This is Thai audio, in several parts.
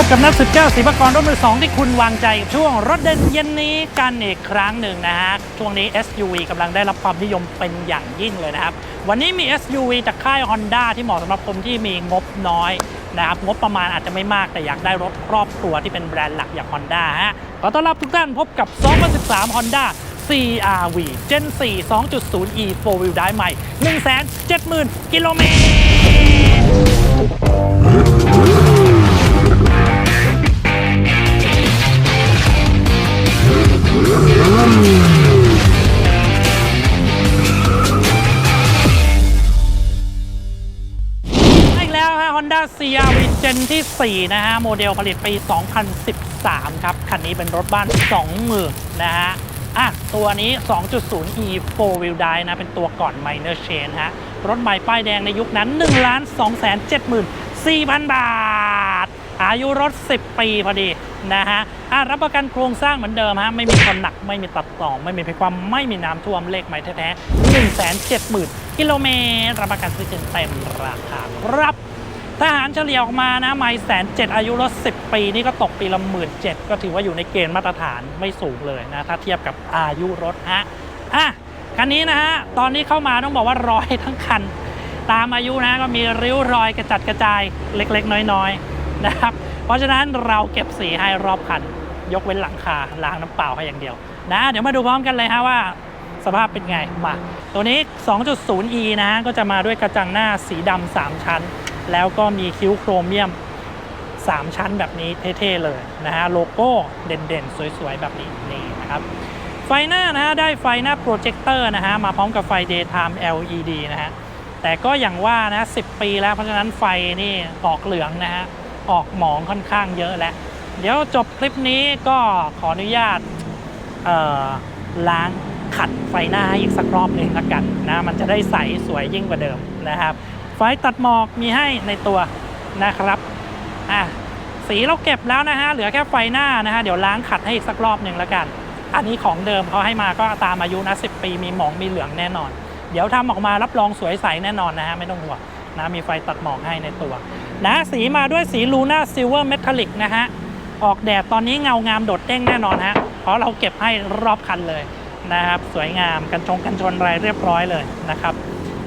บพบกับนักสืบเจ้าศิวกรรถมือสองที่คุณวางใจกับช่วงรถเด่นเย็นนี้กันอีกครั้งหนึ่งนะฮะ ช่วงนี้ SUV กำลังได้รับความนิยมเป็นอย่างยิ่งเลยนะครับ วันนี้มี SUV จากค่าย Honda ที่เหมาะสำหรับคนที่มีงบน้อยนะครับ งบประมาณอาจจะไม่มากแต่อยากได้รถครอบครัวที่เป็นแบรนด์หลักอย่าง Honda ฮะ ขอต้อนรับทุกท่านพบกับ 2013 Honda CRV Gen 4 2.0e 4 Wheel Drive ใหม่ 170,000 กิโลเมตร อีกแล้วฮะ Honda CR-V Gen ที่ 4 นะฮะ โมเดลผลิตปี 2013 ครับ คันนี้เป็นรถบ้าน 20,000นะฮะอะตัวนี้ 2.0e 4 wheel drive นะ เป็นตัวก่อน minor change ฮะ รถใหม่ป้ายแดงในยุคนั้น 1 2 7 4 0 0 0 บาท อายุรถ 10 ปีพอดีนะฮะะรับประกันโครงสร้างเหมือนเดิมฮะ ไม่มีความหนัก ไม่มีตัดต่อ ไม่มีภัยความ ไม่มีน้ำท่วม เลขใหม่แท้ๆ170,000กิโลเมตร รับประกันซื้อเต็มราคาครับทหารเฉลี่ยออกมานะไม่แสนเจ็ดอายุรถ 10 ปีนี่ก็ตกปีละหมื่นเจ็ดก็ถือว่าอยู่ในเกณฑ์มาตรฐานไม่สูงเลยนะ ถ้าเทียบกับอายุรถฮะอะคันนี้นะฮะ ตอนนี้เข้ามาต้องบอกว่ารอยทั้งคัน ตามอายุนะก็มีริ้วรอยกระจัดกระจายเล็กๆ น้อยๆ นะครับ เพราะฉะนั้นเราเก็บสีให้รอบคัน ยกเว้นหลังคาล้างน้ำเปล่าให้อย่างเดียวนะ เดี๋ยวมาดูพร้อมกันเลยฮะว่าสภาพเป็นไงมา ตัวนี้ 2.0e นะฮะก็จะมาด้วยกระจังหน้าสีดำ3ชั้น แล้วก็มีคิ้วโครเมียม 3 ชั้นแบบนี้เท่ๆเลยนะฮะ โลโก้เด่นๆ สวยๆ แบบนี้นี่นะครับ ไฟหน้านะฮะ ได้ไฟหน้าโปรเจคเตอร์นะฮะ มาพร้อมกับไฟ daytime LED นะฮะ แต่ก็อย่างว่านะ 10 ปีแล้วเพราะฉะนั้นไฟนี่ออกเหลืองนะฮะ ออกหมองค่อนข้างเยอะแล้ว เดี๋ยวจบคลิปนี้ก็ขออนุญาตเอ่อล้างขัดไฟหน้าให้อีกสักรอบหนึ่งละกันนะ มันจะได้ใสสวยยิ่งกว่าเดิมนะครับ ไฟตัดหมอกมีให้ในตัวนะครับอะสีเราเก็บแล้วนะฮะ เหลือแค่ไฟหน้านะฮะ เดี๋ยวล้างขัดให้อีกสักรอบหนึ่งละกัน อันนี้ของเดิมเขาให้มาก็ตามอายุนะ10 ปีมีหมองมีเหลืองแน่นอน เดี๋ยวทำออกมารับรองสวยใสแน่นอนนะฮะ ไม่ต้องห่วง นะมีไฟตัดหมอกให้ในตัวนะสีมาด้วยสีลูน่าซิลเวอร์เมทัลลิกนะฮะ ออกแดดตอนนี้เงางามโดดเด้งแน่นอนฮะ เพราะเราเก็บให้รอบคันเลยนะครับ สวยงามกันชงกันชนอะไรเรียบร้อยเลยนะครับ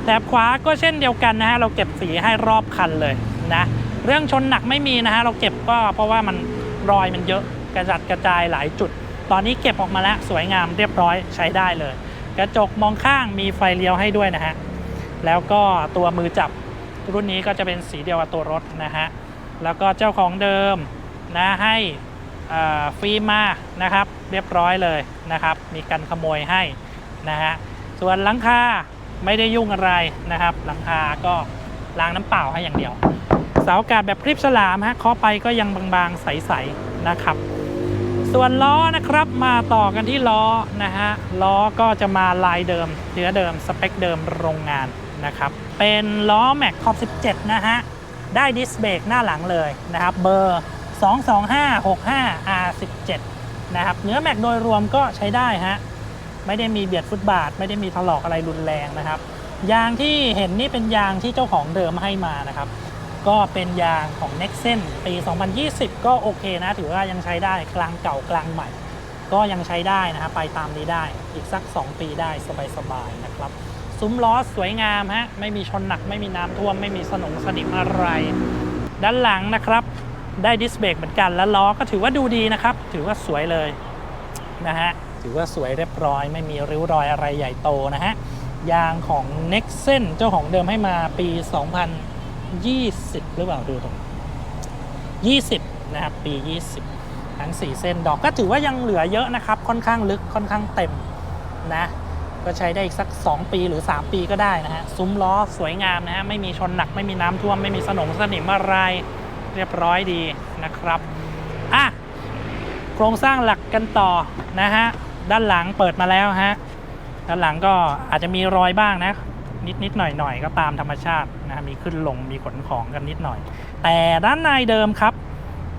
แต่ขวาก็เช่นเดียวกันนะฮะ เราเก็บสีให้รอบคันเลยนะเรื่องชนหนักไม่มีนะฮะ เราเก็บก็เพราะว่ามันรอยมันเยอะกระจัดกระจายหลายจุด ตอนนี้เก็บออกมาแล้วสวยงามเรียบร้อยใช้ได้เลย กระจกมองข้างมีไฟเลี้ยวให้ด้วยนะฮะแล้วก็ตัวมือจับ รุ่นนี้ก็จะเป็นสีเดียวกับตัวรถนะฮะ แล้วก็เจ้าของเดิมนะให้ฟิล์มมานะครับ เรียบร้อยเลยนะครับ มีกันขโมยให้นะฮะ ส่วนหลังคาไม่ได้ยุ่งอะไรนะครับ หลังคาก็ล้างน้ำเปล่าให้อย่างเดียวเสาอากาศแบบคลิปฉลามฮะเคาะไปก็ยังบางๆ ใสๆนะครับ ส่วนล้อนะครับมาต่อกันที่ล้อนะฮะล้อก็จะมาลายเดิมเนื้อเดิมสเปคเดิมโรงงาน นะครับ เป็นล้อแม็กขอบ17 นะฮะ ได้ดิสเบรกหน้าหลังเลยนะครับ เบอร์ 22565 R17 นะครับ เนื้อแม็กโดยรวมก็ใช้ได้ฮะ ไม่ได้มีเบียดฟุตบาท ไม่ได้มีถลอกอะไรรุนแรงนะครับ ยางที่เห็นนี่เป็นยางที่เจ้าของเดิมให้มานะครับ ก็เป็นยางของ n e x e n ปี 2020 ก็โอเคนะ ถือว่ายังใช้ได้กลางเก่ากลางใหม่ก็ยังใช้ได้นะฮะไปตามนี้ได้อีกสัก 2 ปีได้สบายๆนะครับ ซุ้มล้อสวยงามฮะไม่มีชนหนักไม่มีน้ำท่วม ไม่มีสนงสนิมอะไร ด้านหลังนะครับได้ดิสเบรกเหมือนกันแล้วล้อก็ถือว่าดูดีนะครับ ถือว่าสวยเลยนะฮะถือว่าสวยเรียบร้อย ไม่มีริ้วรอยอะไรใหญ่โตนะฮะยางของ n e x e n เจ้าของเดิมให้มาปี 2020 หรือเปล่าดูตรง 20 นะครับ ปี 20 ทั้ง 4 เส้นดอกก็ถือว่ายังเหลือเยอะนะครับ ค่อนข้างลึกค่อนข้างเต็มนะ ก็ใช้ได้อีกสัก 2 ปีหรือ 3 ปีก็ได้นะฮะ ซุ้มล้อสวยงามนะฮะ ไม่มีชนหนักไม่มีน้ำท่วม ไม่มีสนงสนิมอะไร เรียบร้อยดีนะครับ อะ โครงสร้างหลักกันต่อนะฮะ ด้านหลังเปิดมาแล้วฮะ ด้านหลังก็อาจจะมีรอยบ้างนะ นิดนิดหน่อยหน่อยก็ตามธรรมชาตินะฮะมีขึ้นลงมีขนของกันนิดหน่อย แต่ด้านในเดิมครับ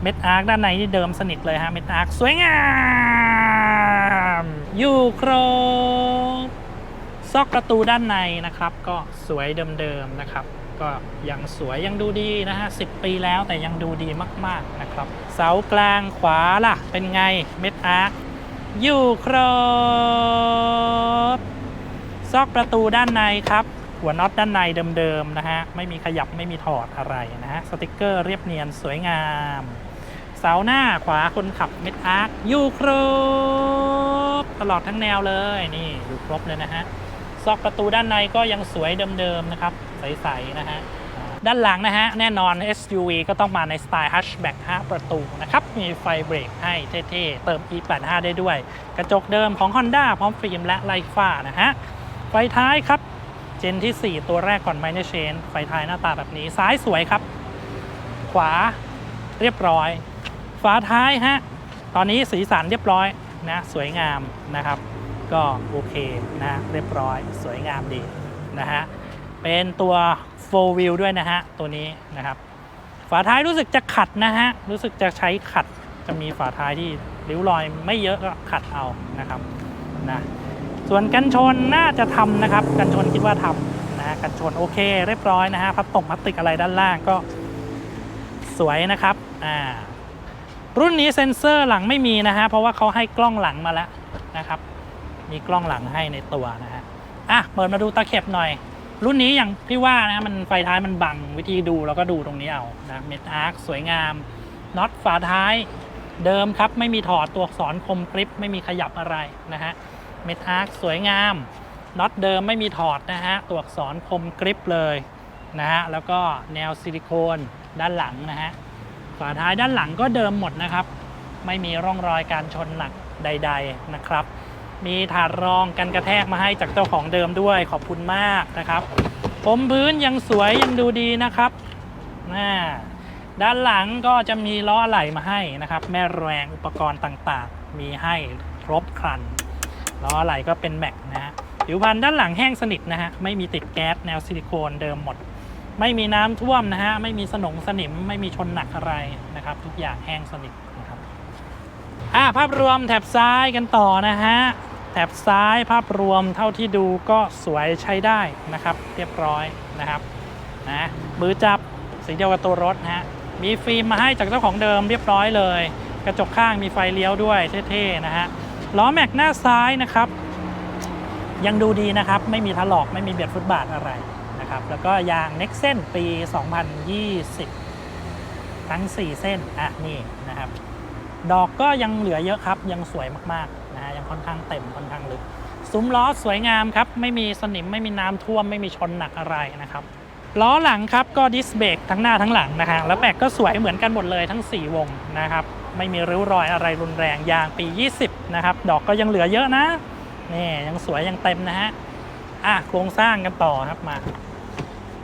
เม็ดอาร์คด้านในนี่เดิมสนิทเลยฮะเม็ดอาร์คสวยงาม อยู่ครบ ซอกประตูด้านในนะครับ ก็สวยเดิมๆนะครับ ก็ยังสวยยังดูดีนะฮะ10ปีแล้วแต่ยังดูดีมากๆนะครับ เสากลางขวาล่ะ เป็นไงเม็ดอาร์คอยู่ครบ ซอกประตูด้านในครับ หัวน็อตด้านในเดิมๆนะฮะไม่มีขยับไม่มีถอดอะไรนะฮะสติกเกอร์เรียบเนียนสวยงามเสาหน้าขวาคนขับเม็ดอาร์คอยู่ครบ ตลอดทั้งแนวเลยนี่อยู่ครบเลยนะฮะ ซอกประตูด้านในก็ยังสวยเดิมๆนะครับ ใสๆนะฮะด้านหลังนะฮะ แน่นอน SUV ก็ต้องมาในสไตล์ hatchback 5 ประตูนะครับ มีไฟเบรกให้เท่ๆ เติม E85 ได้ด้วย กระจกเดิมของ Honda พร้อมฟิล์มและไลฟ้านะฮะ ไฟท้ายครับ เจนที่ 4 ตัวแรกก่อน Minor Change ไฟท้ายหน้าตาแบบนี้ ซ้ายสวยครับ ขวาเรียบร้อย ฝาท้ายฮะ ตอนนี้สีสันเรียบร้อยนะ สวยงามนะครับ ก็โอเคนะเรียบร้อยสวยงามดีนะฮะเป็นตัว4 wheel ด้วยนะฮะ ตัวนี้นะครับ ฝาท้ายรู้สึกจะขัดนะฮะ รู้สึกจะใช้ขัดจะมีฝาท้ายที่ริ้วรอยไม่เยอะก็ขัดเอานะครับนะส่วนกันชนน่าจะทำนะครับ กันชนคิดว่าทำนะกันชนโอเค เรียบร้อยนะฮะพับตกพลาสติกอะไรด้านล่างก็สวยนะครับอ่ารุ่นนี้เซ็นเซอร์หลังไม่มีนะฮะเพราะว่าเขาให้กล้องหลังมาแล้วนะครับ มีกล้องหลังให้ในตัวนะฮะอะเปิดมาดูตะเข็บหน่อย รุ่นนี้อย่างที่ว่านะมันไฟท้ายมันบังวิธีดูเราก็ดูตรงนี้เอานะเมทอาร์คสวยงามน็อตฝาท้ายเดิมครับ ไม่มีถอดตัวอักษรคมกริปไม่มีขยับอะไรนะฮะเมทอาร์คสวยงามน็อตเดิมไม่มีถอดนะฮะตัวอักษรคมกริปเลยนะฮะแล้วก็แนวซิลิโคนด้านหลังนะฮะฝาท้ายด้านหลังก็เดิมหมดนะครับ ไม่มีร่องรอยการชนหนักใด ๆนะครับ มีถาดรองกันกระแทกมาให้จากเจ้าของเดิมด้วยขอบคุณมากนะครับผมพื้นยังสวยยังดูดีนะครับน่าด้านหลังก็จะมีล้ออะไหล่มาให้นะครับ แม่แรงอุปกรณ์ต่างๆ มีให้ครบครันล้ออะไหล่ก็เป็นแม็กนะฮะผิวพันธุ์ด้านหลังแห้งสนิทนะฮะไม่มีติดแก๊สแนวซิลิโคนเดิมหมด ไม่มีน้ำท่วมนะฮะไม่มีสนงสนิมไม่มีชนหนักอะไรนะครับ ทุกอย่างแห้งสนิทนะครับอ่าภาพรวมแถบซ้ายกันต่อนะฮะ แถบซ้ายภาพรวมเท่าที่ดูก็สวยใช้ได้นะครับ เรียบร้อยนะครับนะมือจับสีเดียวกับตัวรถนะฮะมีฟิล์มมาให้จากเจ้าของเดิมเรียบร้อยเลย กระจกข้างมีไฟเลี้ยวด้วยเท่ๆนะฮะล้อแม็กหน้าซ้ายนะครับ ยังดูดีนะครับ ไม่มีถลอกไม่มีเบียดฟุตบาทอะไรนะครับ แล้วก็ยาง n e x เส้นปี 2020 ทั้ง 4 เส้นอะนี่นะครับ ดอกก็ยังเหลือเยอะครับยังสวยมากๆ นะฮะยังค่อนข้างเต็มค่อนข้างลึก ซุ้มล้อสวยงามครับ ไม่มีสนิมไม่มีน้ำท่วมไม่มีชนหนักอะไรนะครับล้อหลังครับก็ดิสเบรกทั้งหน้าทั้งหลังนะฮะแล้วแม็กก็สวยเหมือนกันหมดเลยทั้ง 4 วงนะครับไม่มีริ้วรอยอะไรรุนแรงยางปี 20 นะครับ ดอกก็ยังเหลือเยอะนะนี่ยังสวยยังเต็มนะฮะอะโครงสร้างกันต่อครับมา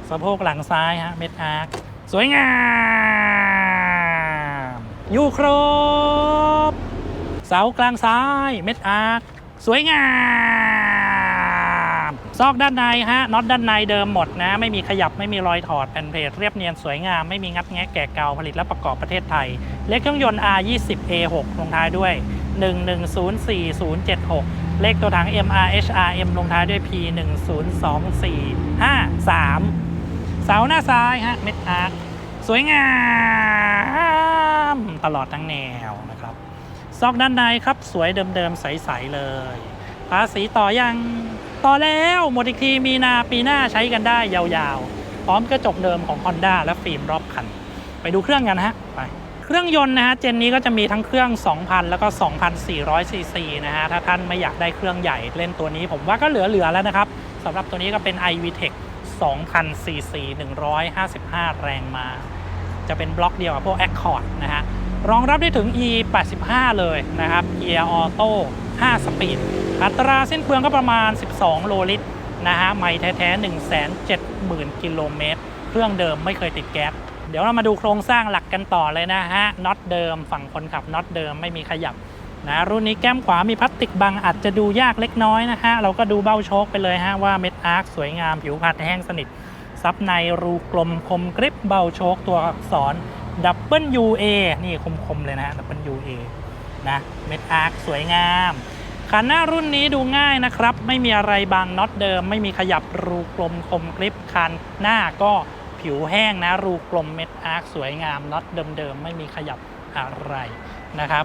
สะโพกหลังซ้ายฮะเม็ดอาร์คสวยงามอยู่ครบ เสากลางซ้าย เม็ดอาร์คสวยงาม ซอกด้านในฮะน็อตด้านในเดิมหมดนะ ไม่มีขยับไม่มีรอยถอดแผ่นเพจเรียบเนียนสวยงาม ไม่มีงัดแงะแกะเกาผลิตและประกอบประเทศไทย เลขเครื่องยนต์ R20 A6 ลงท้ายด้วย 1104076 เลขตัวถัง MRHRM ลงท้ายด้วย P10245 3 เสาหน้าซ้ายฮะเม็ดอาร์คสวยงาม ตลอดทั้งแนว ซอกด้านในครับสวยเดิมๆใสๆเลยภาษีต่อยังต่อแล้วหมดอีกทีมีนาปีหน้าใช้กันได้ยาวๆ พร้อมกระจกเดิมของ Honda และฟิล์มรอบคัน ไปดูเครื่องกันนะฮะไปเครื่องยนต์นะฮะเจนนี้ก็จะมีทั้งเครื่อง 2,000 แล้วก็ 2,400 ซีซีนะฮะถ้าท่านไม่อยากได้เครื่องใหญ่เล่นตัวนี้ผมว่าก็เหลือ ๆ แล้วนะครับสำหรับตัวนี้ก็เป็น iVTEC 2,000 ซีซี 155 แรงมา จะเป็นบล็อกเดียวกับพวก Accord นะฮะ รองรับได้ถึง e 85 เลยนะครับ Gear Auto 5 สปีด อัตราสิ้นเปลืองก็ประมาณ 12 โลลิตรนะฮะไม่แท้ๆ 170,000 กิโลเมตร เครื่องเดิมไม่เคยติดแก๊ส เดี๋ยวเรามาดูโครงสร้างหลักกันต่อเลยนะฮะ น็อตเดิมฝั่งคนขับน็อตเดิมไม่มีขยับนะรุ่นนี้แก้มขวามีพลาสติกบังอาจจะดูยากเล็กน้อยนะฮะ เราก็ดูเบ้าโชคไปเลยฮะว่าเม็ดอาร์คสวยงามผิวพัดแห้งสนิท ซับในรูกลมคมกริบเบ้าโชคตัวอักษร WA นี่คมๆเลยนะฮะ WA นะเม็ดอาร์คสวยงามคันหน้ารุ่นนี้ดูง่ายนะครับ ไม่มีอะไรบังน็อตเดิม ไม่มีขยับรูกลมคมกริบคันหน้าก็ผิวแห้งนะ รูกลมเม็ดอาร์คสวยงามน็อตเดิมๆ ไม่มีขยับอะไรนะครับ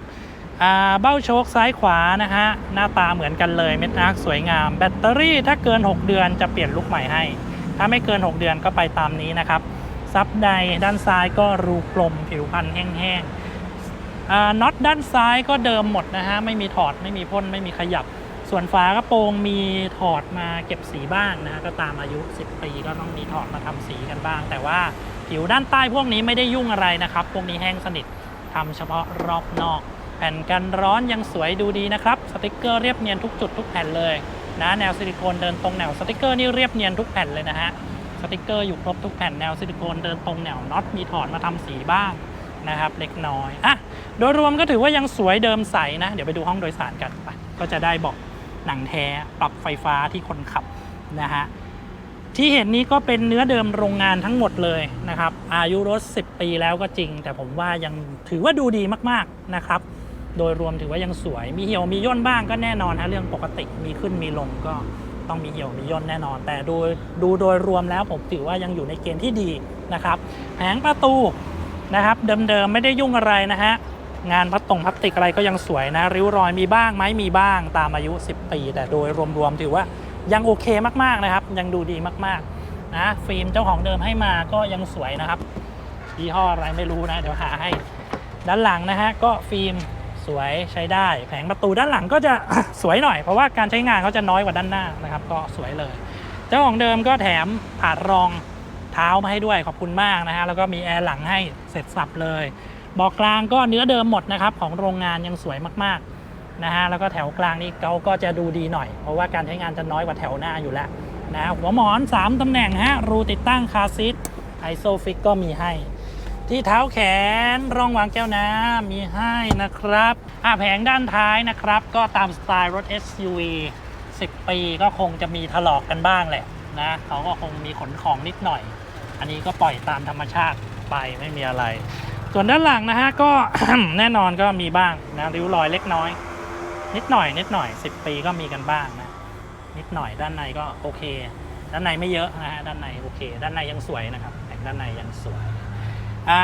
เบ้าโชคซ้ายขวานะฮะหน้าตาเหมือนกันเลยเม็ดอาร์คสวยงาม แบตเตอรี่ถ้าเกิน 6 เดือนจะเปลี่ยนลูกใหม่ให้ ถ้าไม่เกิน 6 เดือนก็ไปตามนี้นะครับ ซับใดด้านซ้ายก็รูกลมผิวพันธ์แห้งๆน็อตด้านซ้ายก็เดิมหมดนะฮะ ไม่มีถอดไม่มีพ่นไม่มีขยับ ส่วนฝากระโปรงมีถอดมาเก็บสีบ้างนะฮะ ก็ตามอายุ 10 ปีก็ต้องมีถอดมาทำสีกันบ้าง แต่ว่าผิวด้านใต้พวกนี้ไม่ได้ยุ่งอะไรนะครับ พวกนี้แห้งสนิททำเฉพาะรอบนอก แผ่นกันร้อนยังสวยดูดีนะครับ สติกเกอร์เรียบเนียนทุกจุดทุกแผ่นเลยนะแนวซิลิโคนเดินตรงแนวสติกเกอร์นี่เรียบเนียนทุกแผ่นเลยนะฮะ ติกเกอร์อยู่ครบทุกแผ่นแนวซิลิโคนเดินตรงแนวน็อตมีถอดมาทำสีบ้างนะครับเล็กน้อยอะโดยรวมก็ถือว่ายังสวยเดิมใสนะ เดี๋ยวไปดูห้องโดยสารกันไปก็จะได้บอกหนังแท้ปรับไฟฟ้าที่คนขับนะฮะที่เห็นนี้ก็เป็นเนื้อเดิมโรงงานทั้งหมดเลยนะครับ อายุรถ 10 ปีแล้วก็จริง แต่ผมว่ายังถือว่าดูดีมากๆนะครับ โดยรวมถือว่ายังสวยมีเหี่ยวมีย่นบ้างก็แน่นอนฮะเรื่องปกติมีขึ้นมีลงก็ ต้องมีเหี่ยวมีย่นแน่นอน แต่ดยดูโดยรวมแล้วผมถือว่ายังอยู่ในเกณฑ์ที่ดีนะครับแผงประตูนะครับเดิมๆไม่ได้ยุ่งอะไรนะฮะงานพลาสตรงพลาสติกอะไรก็ยังสวยนะ ริ้วรอยมีบ้างไหมมีบ้างตามอายุ 10 ปี แต่โดยรวมๆถือว่ายังโอเคมากๆนะครับ ยังดูดีมากๆนะฟิล์มเจ้าของเดิมให้มาก็ยังสวยนะครับยี่ห้ออะไรไม่รู้นะ เดี๋ยวหาให้ ด้านหลังนะฮะก็ฟิล์ม สวยใช้ได้ แผงประตูด้านหลังก็จะสวยหน่อย เพราะว่าการใช้งานเขาจะน้อยกว่าด้านหน้านะครับ ก็สวยเลย เจ้าของเดิมก็แถมผาดรองเท้ามาให้ด้วยขอบคุณมากนะฮะแล้วก็มีแอร์หลังให้เสร็จสับเลยเบอกกลางก็เนื้อเดิมหมดนะครับของโรงงานยังสวยมากๆนะฮะแล้วก็แถวกลางนี่เขาก็จะดูดีหน่อย เพราะว่าการใช้งานจะน้อยกว่าแถวหน้าอยู่แล้วนะหัวหมอน 3ตำแหน่งฮะรูติดตั้งคาซีทไอโซฟิกก็มีให้ ที่เท้าแขนรองวางแก้วน้ำมีให้นะครับอะแผงด้านท้ายนะครับ ก็ตามสไตล์รถ SUV 10 ปีก็คงจะมีถลอกกันบ้างแหละนะเขาก็คงมีขนของนิดหน่อย อันนี้ก็ปล่อยตามธรรมชาติไปไม่มีอะไร ส่วนด้านหลังนะฮะ ก็แน่นอนก็มีบ้างนะริ้วรอยเล็กน้อย นิดหน่อยนิดหน่อย 10 ปีก็มีกันบ้างนะนิดหน่อยด้านในก็โอเค ด้านในไม่เยอะนะฮะด้านในโอเค ด้านในยังสวยนะครับแต่ด้านในยังสวย อ่า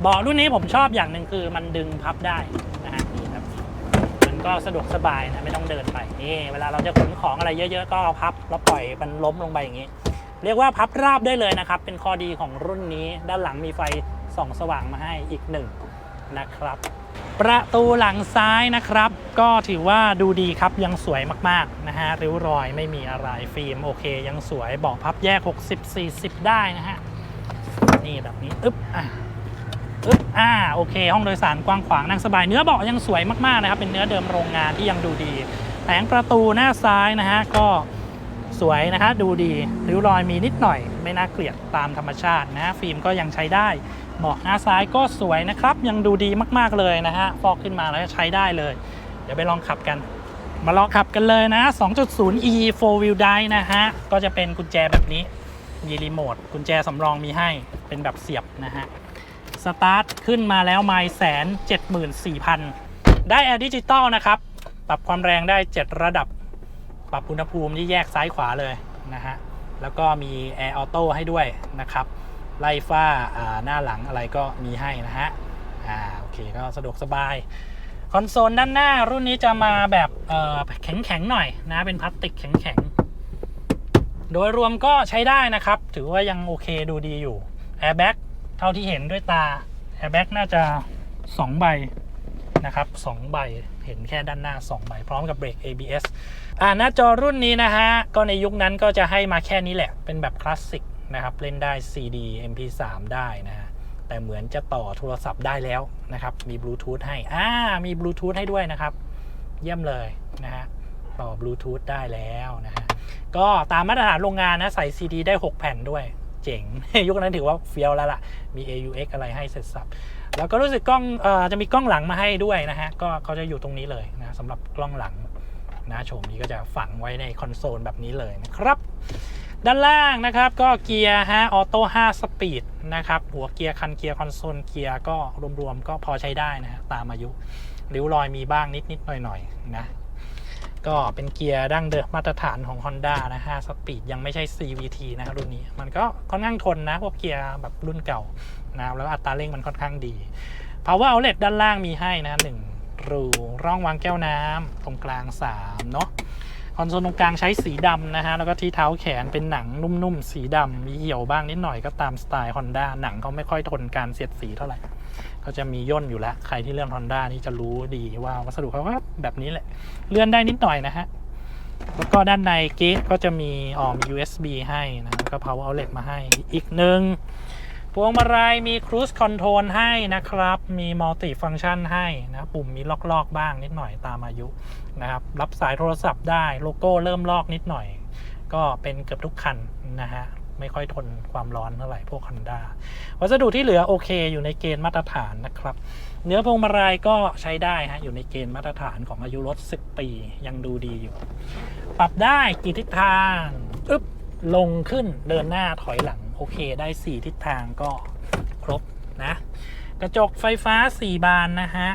เบาะรุ่นนี้ผมชอบอย่างหนึ่งคือมันดึงพับได้นะฮะนี่ครับมันก็สะดวกสบายนะไม่ต้องเดินไปนี่เวลาเราจะขนของอะไรเยอะ ๆ ก็เอาพับแล้วปล่อยมันล้มลงไปอย่างนี้ เรียกว่าพับราบได้เลยนะครับ เป็นข้อดีของรุ่นนี้ด้านหลังมีไฟส่องสว่างมาให้อีกหนึ่งนะครับ ประตูหลังซ้ายนะครับ ก็ถือว่าดูดีครับยังสวยมากๆนะฮะริ้วรอยไม่มีอะไรฟิล์มโอเค ยังสวยเบอกพับแยก 60 40 ได้นะฮะ นี่แบบนี้อึ๊บอะอึ๊บอ่าโอเค ห้องโดยสารกว้างขวางนั่งสบายเนื้อเบาะยังสวยมากๆนะครับเป็นเนื้อเดิมโรงงานที่ยังดูดีแผงประตูหน้าซ้ายนะฮะก็สวยนะฮะดูดีริ้วรอยมีนิดหน่อยไม่น่าเกลียดตามธรรมชาตินะฮะฟิล์มก็ยังใช้ได้เบาะหน้าซ้ายก็สวยนะครับ ยังดูดีมากๆเลยนะฮะฟอกขึ้นมาแล้วใช้ได้เลย เดี๋ยวไปลองขับกัน มาลองขับกันเลยนะ 2.0 e 4 wheel drive นะฮะก็จะเป็นกุญแจแบบนี้ มีรีโมทกุญแจสำรองมีให้เป็นแบบเสียบนะฮะ สตาร์ทขึ้นมาแล้วไม่แสนเจ็ดหมื่นสี่พันได้แอร์ดิจิตอลนะครับ ปรับความแรงได้ 7 ระดับ ปรับอุณหภูมิที่แยกซ้ายขวาเลยนะฮะ แล้วก็มีแอร์ออโต้ให้ด้วยนะครับ ไล่ฝ้าาหน้าหลังอะไรก็มีให้นะฮะ อ่าโอเคก็สะดวกสบาย คอนโซลด้านหน้ารุ่นนี้จะมาแบบแข็งๆหน่อยนะ เป็นพลาสติกแข็งๆ โดยรวมก็ใช้ได้นะครับ ถือว่ายังโอเคดูดีอยู่แอร์แบ็กเท่าที่เห็นด้วยตาแอร์แบ็กน่าจะ 2 ใบนะครับ2ใบเห็นแค่ด้านหน้า 2 ใบ พร้อมกับเบรก ABS อ่าหน้าจอรุ่นนี้นะฮะ ก็ในยุคนั้นก็จะให้มาแค่นี้แหละ เป็นแบบคลาสสิกนะครับ เล่นได้ CD MP3 ได้นะฮะ แต่เหมือนจะต่อโทรศัพท์ได้แล้วนะครับ มีบลูทูธให้ อ่า มีบลูทูธให้ด้วยนะครับ เยี่ยมเลยนะฮะ ต่อบลูทูธได้แล้วนะฮะ ก็ตามมาตรฐานโรงงานนะใส่ CD ได้ 6 แผ่นด้วย เจ๋ง ยุคนั้นถือว่าเฟี้ยวแล้วล่ะ มี AUX อะไรให้เสร็จสับแล้วก็รู้สึกกล้องอจะมีกล้องหลังมาให้ด้วยนะฮะ ก็เขาจะอยู่ตรงนี้เลยนะสำหรับกล้องหลังนะโฉมนี้ก็จะฝังไว้ในคอนโซลแบบนี้เลยนะครับ ด้านล่างนะครับก็เกียร์ฮะออโต้5สปีดนะครับหัวเกียร์คันเกียร์คอนโซลเกียร์ก็รวมๆก็พอใช้ได้นะฮะตามอายุริ้วรอยมีบ้างนิดๆหน่อยๆนะ ก็เป็นเกียร์ดั้งเดิมมาตรฐานของ Honda นะ5สปีดยังไม่ใช่ CVT นะครับรุ่นนี้ มันก็ค่อนข้างทนนะ พวกเกียร์แบบรุ่นเก่านะครับแล้วอัตราเร่งมันค่อนข้างดี Power Outlet ด้านล่างมีให้นะหนึ่งรูร่องวางแก้วน้ำตรงกลาง 3 เนาะคอนโซลตรงกลางใช้สีดำนะฮะ แล้วก็ที่เท้าแขนเป็นหนังนุ่มๆ สีดำมีเหี่ยวบ้างนิดหน่อยก็ตามสไตล์ Honda หนังเขาไม่ค่อยทนการเสียดสีเท่าไหร่ ก็จะมีย่นอยู่แล้ว ใครที่เลื่อน Honda นี่จะรู้ดีว่าวัสดุเขาก็แบบนี้แหละ เลื่อนได้นิดหน่อยนะฮะ แล้วก็ด้านในเกตก็จะมีอ๋อมี USB ให้นะก็ power outlet มาให้อีกหนึ่งพวงมาลัยมี cruise control ให้นะครับ มี multi function ให้นะปุ่มมีลอกๆบ้างนิดหน่อยตามอายุนะครับ รับสายโทรศัพท์ได้โลโก้เริ่มลอกนิดหน่อย ก็เป็นเกือบทุกคันนะฮะ ไม่ค่อยทนความร้อนเท่าไหร่พวก Honda วัสดุที่เหลือโอเคอยู่ในเกณฑ์มาตรฐานนะครับ เนื้อพวงมาลัยก็ใช้ได้ฮะอยู่ในเกณฑ์มาตรฐานของอายุรถ 10 ปียังดูดีอยู่ ปรับได้กี่ทิศทางอึ๊บลงขึ้นเดินหน้าถอยหลังโอเคได้ 4 ทิศทางก็ครบนะ กระจกไฟฟ้า 4 บานนะฮะ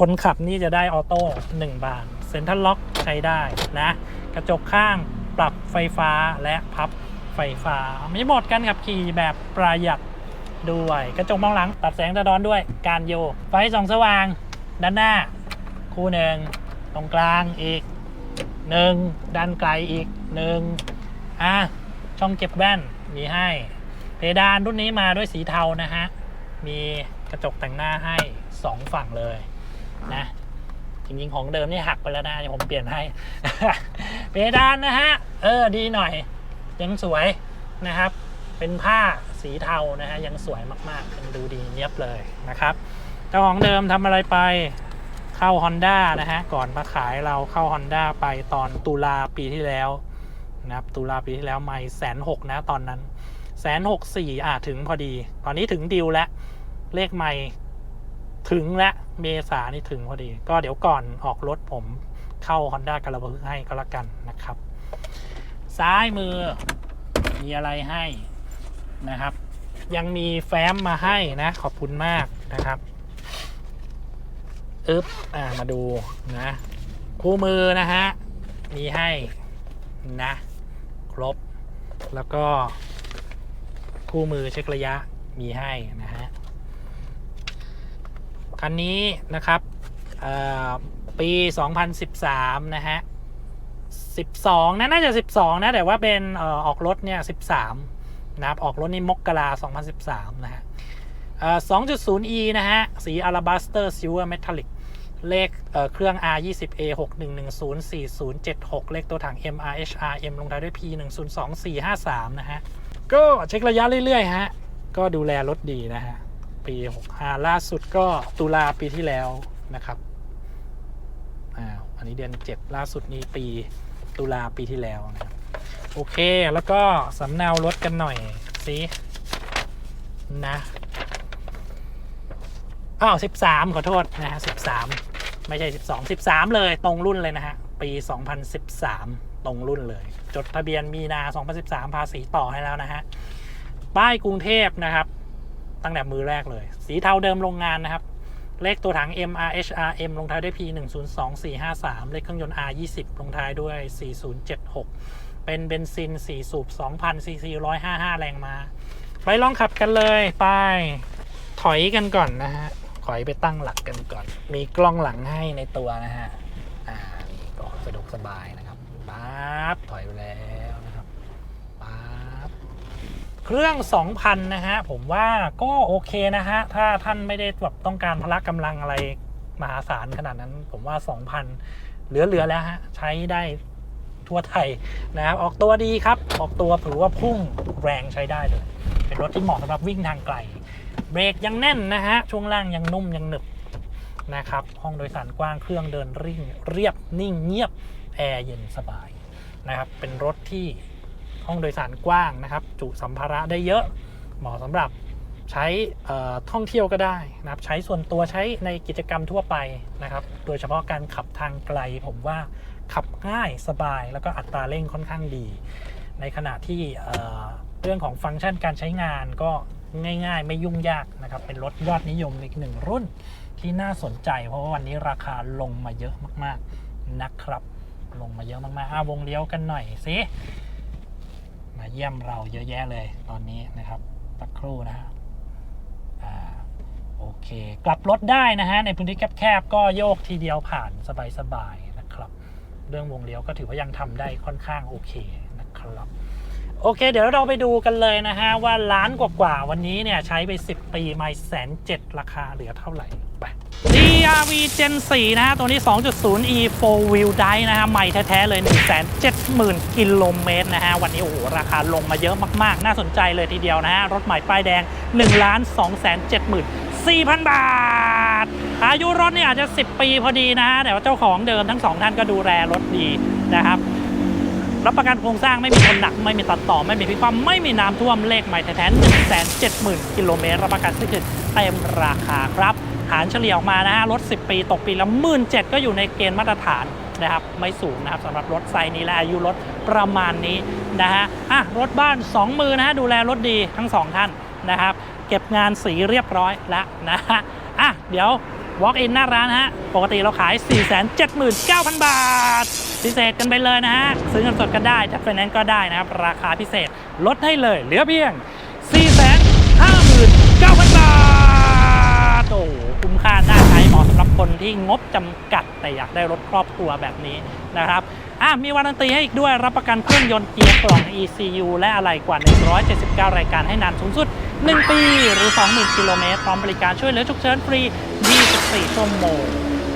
คนขับนี่จะได้ออโต้1บานเซ็นทรัลล็อกใช้ได้นะ กระจกข้างปรับไฟฟ้าและพับ ไฟฟ้าไม่หมดกันขับขี่แบบประหยัดด้วย กระจกมองหลังตัดแสงสะท้อนด้วยการโยไฟส่องสว่าง ด้านหน้า คู่หนึ่งตรงกลางอีกหนึ่งด้านไกลอีกหนึ่งอะช่องเก็บแว่นมีให้ เพดานรุ่นนี้มาด้วยสีเทานะฮะ มีกระจกแต่งหน้าให้ 2 ฝั่งเลยนะจริงๆ ของเดิมนี่หักไปแล้วนะผมเปลี่ยนให้ เพดานนะฮะ เออ ดีหน่อย ยังสวยนะครับ เป็นผ้าสีเทานะฮะยังสวยมากๆยังดูดีเนียบเลยนะครับเจ้าของเดิมทำอะไรไปเข้า Honda นะฮะก่อนมาขายเราเข้า Honda ไปตอนตุลาปีที่แล้วนะครับตุลาปีที่แล้วไม่แสนหกนะตอนนั้นแสนหกสี่อะถึงพอดี ตอนนี้ถึงดิวแล้วเลขไม่ถึงและเมษานี่ถึงพอดี ก็เดี๋ยวก่อนออกรถผมเข้า Honda กระบะให้ก็แล้วกันนะครับ ซ้ายมือ มีอะไรให้นะครับ ยังมีแฟ้มมาให้นะ ขอบคุณมากนะครับอึ๊บอ่ามาดูนะ คู่มือนะฮะ มีให้นะ ครบ แล้วก็ คู่มือเช็คระยะมีให้นะฮะ คันนี้นะครับเอ่อปี 2013 นะฮะ 12 นะน่าจะ 12 นะ แต่ว่าเป็นออกรถเนี่ย 13 นะครับ ออกรถนี่มกรา2013 นะฮะเอ่อ 2.0e นะฮะ สีอาราบัสเตอร์ซิลเวอร์เมทัลลิกเลขเอ่อเครื่อง R20A 61104076 เลขตัวถัง MRHRM ลงท้ายด้วย P 102453 นะฮะ ก็เช็คระยะเรื่อย ๆ ฮะ ก็ดูแลรถดีนะฮะ ปี 65 ล่าสุดก็ตุลาปีที่แล้วนะครับ อ่า อันนี้เดือน 7 ล่าสุดนี้ปี ตุลาปีที่แล้วนะครับโอเค แล้วก็สำเนารถกันหน่อยสินะอ้าว13 ขอโทษนะฮะ13 ไม่ใช่ 12 13 เลยตรงรุ่นเลยนะฮะ ปี 2013 ตรงรุ่นเลย จดทะเบียนมีนา 2013 ภาษีต่อให้แล้วนะฮะ ป้ายกรุงเทพนะครับ ตั้งแต่มือแรกเลย สีเทาเดิมโรงงานนะครับ เลขตัวถัง MRHRM ลงท้ายด้วย P 1 0 2 4 5 3 เลขเครื่องยนต์ R 20ลงท้ายด้วย 4076 เป็นเบนซิน 4 สูบ2,000 ซีซี155 แรงมาไปลองขับกันเลยไป ถอยกันก่อนนะฮะ ถอยไปตั้งหลักกันก่อน มีกล้องหลังให้ในตัวนะฮะ อ่านี่ก็สะดวกสบายนะครับปั๊บถอยไปแล้วนะครับปั๊บ เครื่อง 2,000 นะฮะ ผมว่าก็โอเคนะฮะ ถ้าท่านไม่ได้แบบต้องการพละกำลังอะไรมหาศาลขนาดนั้น ผมว่า 2,000 เหลือ ๆ แล้วฮะ ใช้ได้ทั่วไทยนะครับ ออกตัวดีครับ ออกตัวถือว่าพุ่งแรงใช้ได้เลย เป็นรถที่เหมาะสำหรับวิ่งทางไกล เบรกยังแน่นนะฮะ ช่วงล่างยังนุ่มยังหนึบนะครับ ห้องโดยสารกว้างเครื่องเดินริ่งเรียบนิ่งเงียบแอร์เย็นสบายนะครับ เป็นรถที่ ห้องโดยสารกว้างนะครับ จุสัมภาระได้เยอะ เหมาะสำหรับใช้ท่องเที่ยวก็ได้นะครับ ใช้ส่วนตัวใช้ในกิจกรรมทั่วไปนะครับ โดยเฉพาะการขับทางไกล ผมว่าขับง่ายสบายแล้วก็อัตราเร่งค่อนข้างดี ในขณะที่เอ่อเรื่องของฟังก์ชันการใช้งานก็ง่าย ๆ ไม่ยุ่งยากนะครับ เป็นรถยอดนิยมอีกหนึ่งรุ่นที่น่าสนใจ เพราะว่าวันนี้ราคาลงมาเยอะมากๆนะครับ ลงมาเยอะมากๆอะวงเลี้ยวกันหน่อยสิ เยี่ยมเราเยอะแยะเลยตอนนี้นะครับสักครู่นะฮะโอเค กลับรถได้นะฮะในพื้นที่แคบๆก็โยกทีเดียวผ่านสบายๆนะครับ เรื่องวงเลี้ยวก็ถือว่ายังทำได้ค่อนข้างโอเคนะครับ โอเค เดี๋ยวเราไปดูกันเลยนะฮะ ว่าล้านกว่าๆวันนี้เนี่ยใช้ไป 10 ปีไม่แสนเจ็ดราคาเหลือเท่าไหร่ไป DRV Gen 4 นะฮะ ตัวนี้ 2.0 E 4 Wheel Drive นะฮะ ใหม่แท้ๆเลย 170,000 กิโลเมตรนะฮะ วันนี้โอ้โห ราคาลงมาเยอะมากๆ น่าสนใจเลยทีเดียวนะฮะ รถใหม่ป้ายแดง 1 2 7 4,000 บาท อายุรถเนี่ยอาจจะ 10 ปีพอดีนะฮะ แต่ว่าเจ้าของเดิมทั้งสองท่านก็ดูแลรถดีนะครับ รับประกันโครงสร้างไม่มีชนหนัก ไม่มีตัดต่อ ไม่มีพลิกคว่ำไม่มีน้ำท่วมเลขใหม่แท้ๆ1 7 0 0 0กิโลเมตรรับประกันซื้อคืนเต็มราคาครับ หารเฉลี่ยออกมานะฮะรถ 10 ปีตกปีละหมื่นเก็อยู่ในเกณฑ์มาตรฐานนะครับไม่สูงนะครับสำหรับรถไซนี้และอายุรถประมาณนี้นะฮะอะรถบ้าน 2 มือนะฮะดูแลรถดีทั้ง 2 ท่านนะครับ เก็บงานสีเรียบร้อยแล้วนะฮะอะเดี๋ยว Walk in หน้าร้านฮะ ปกติเราขาย 479,000 บาท พิเศษกันไปเลยนะฮะ ซื้อเงินสดก็ได้จัดไฟแนนซ์ก็ได้นะครับ ราคาพิเศษลดให้เลย เหลือเพียง 459,000 บาท โอ้โหคุ้มค่าน่าใช้เหมาะสำหรับคนที่งบจำกัด แต่อยากได้รถครอบครัวแบบนี้นะครับอะมีวารันตีให้อีกด้วยรับประกันเครื่องยนต์เกียร์กล่อง ECU และอะไรกว่า 179 รายการให้นานสูงสุด 1 ปี หรือ 20,000 กิโลเมตร พร้อมบริการช่วยเหลือฉุกเฉินฟรี 24 ชั่วโมง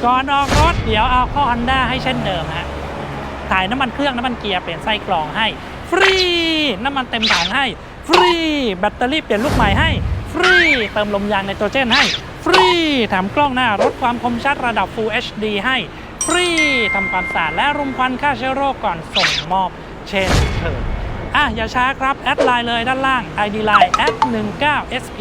ก่อนออกรถ เดี๋ยวเอาข้อฮันด้าให้เช่นเดิมฮะถ่ายน้ำมันเครื่องน้ำมันเกียร์เปลี่ยนไส้กรองให้ ฟรี น้ำมันเต็มถังให้ ฟรี แบตเตอรี่เปลี่ยนลูกใหม่ให้ ฟรี เติมลมยางไนโตรเจนให้ ฟรีแถมกล้องหน้ารถความคมชัดระดับ Full HD ให้ ฟรีทำความสะอาดและรุมควันฆ่าเชื้อโรคก่อนส่งมอบ เช่นเคย อะอย่าช้าครับ แอดไลน์เลยด้านล่าง ID Line แอด19 SP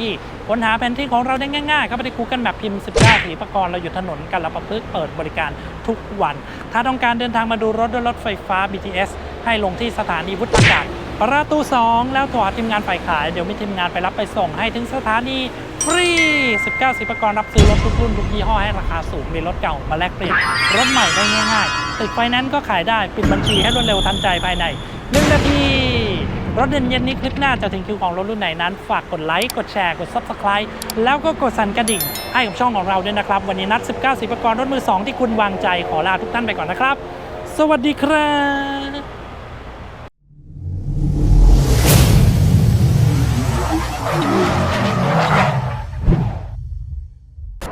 ค้นหาแผนที่ของเราได้ง่ายๆเข้าไปที่ Google แบบพิมพ์ 19สีประกรณ์เราอยู่ถนนกันละประพฤกษ์เปิดบริการทุกวัน ถ้าต้องการเดินทางมาดูรถด้วยรถไฟฟ้า BTS ให้ลงที่สถานีวุฒากาศประตู 2 แล้วโทรหาทีมงานฝ่ายขาย เดี๋ยวมีทีมงานไปรับไปส่งให้ถึงสถานีฟรี 19สีประกรณ์รับซื้อรถทุกรุ่นทุกยี่ห้อให้ราคาสูง มีรถเก่ามาแลกเปลี่ยน รถใหม่ได้ง่ายๆ ติดไฟแนนซ์ก็ขายได้ ปิดบัญชีให้รวดเร็วทันใจภายใน 1 นาที รถเดินเย็นนี้คลิปหน้าจะถึงคิวของรถรุ่นไหนนั้น ฝากกดไลค์ กดแชร์ กด Subscribe แล้วก็กดสั่นกระดิ่ง ให้กับช่องของเราด้วยนะครับ วันนี้นัด 19 สิบประกรณ์รถมือ 2 ที่คุณวางใจขอลาทุกท่านไปก่อนนะครับ สวัสดีครับ